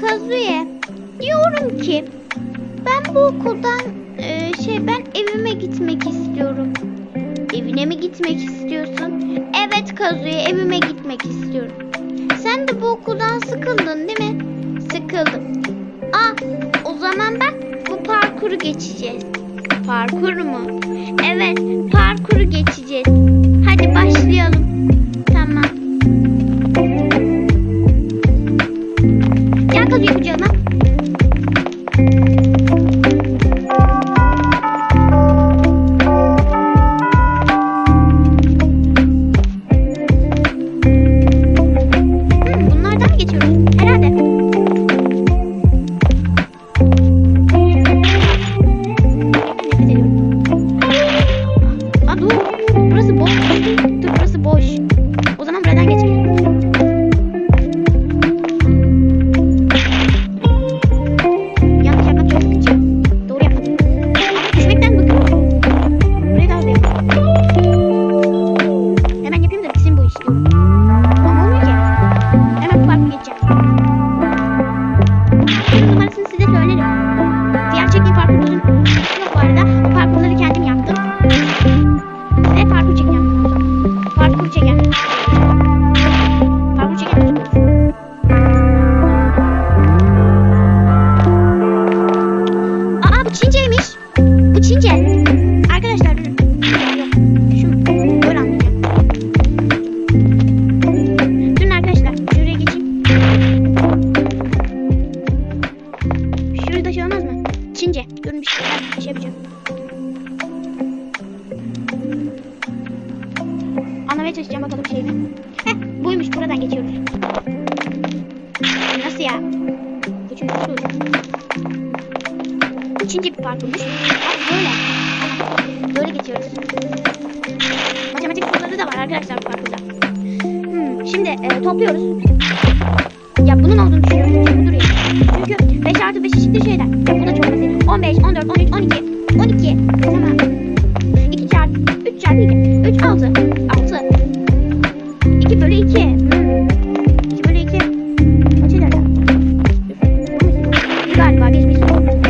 Kazuye diyorum ki ben bu okuldan e, şey ben evime gitmek istiyorum. Evine mi gitmek istiyorsun? Evet Kazuye evime gitmek istiyorum. Sen de bu okuldan sıkıldın değil mi? Sıkıldım. Aa o zaman ben bu parkuru geçeceğiz. Parkur mu? Evet parkuru geçeceğiz. Burası boş. Dur burası boş. O zaman buradan geçelim. Yanlış yapmak çok sıkıcı. Doğru yapmadım. Ama düşmekten bıkıyorum. Buraya da alıyorum. Hemen yapayım da bitsin bu iş diyorum. Ama olmuyor ki. Hemen parkı geçeceğim. Bunun. Diğer çektiğim parkurların yok bu arada. O parkurları kendim Çince. Arkadaşlar. Şu böyle anlayacağım. Durun arkadaşlar. Şuraya geçeyim. Şurada şey mı? Çince. Durun bir şey, bir şey yapacağım. Çalışacağım bakalım şeyini. Heh buymuş buradan geçiyoruz. Nasıl ya? Bu Çince bir parkurmuş. Böyle. Böyle geçiyoruz. Matematik soruları da var arkadaşlar bu parkurda. Hmm, şimdi e, topluyoruz. Ya bunun olduğunu düşünüyorum. Çünkü ya. Çünkü 5 artı 5 eşittir şeyler. Ya bu da çok basit. 15, 14, 13, 12. 12. Tamam. 2 çarpı 3 çarpı 2. 3, 6. 6. 2 bölü 2. Hmm. 2 bölü 2. Kaç eder galiba geçmiş.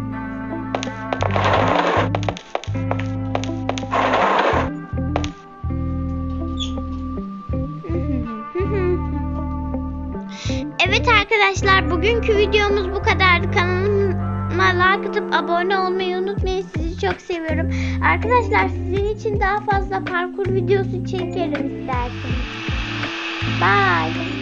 arkadaşlar bugünkü videomuz bu kadardı. Kanalıma like atıp abone olmayı unutmayın. Sizi çok seviyorum. Arkadaşlar sizin için daha fazla parkur videosu çekerim isterseniz. Bye.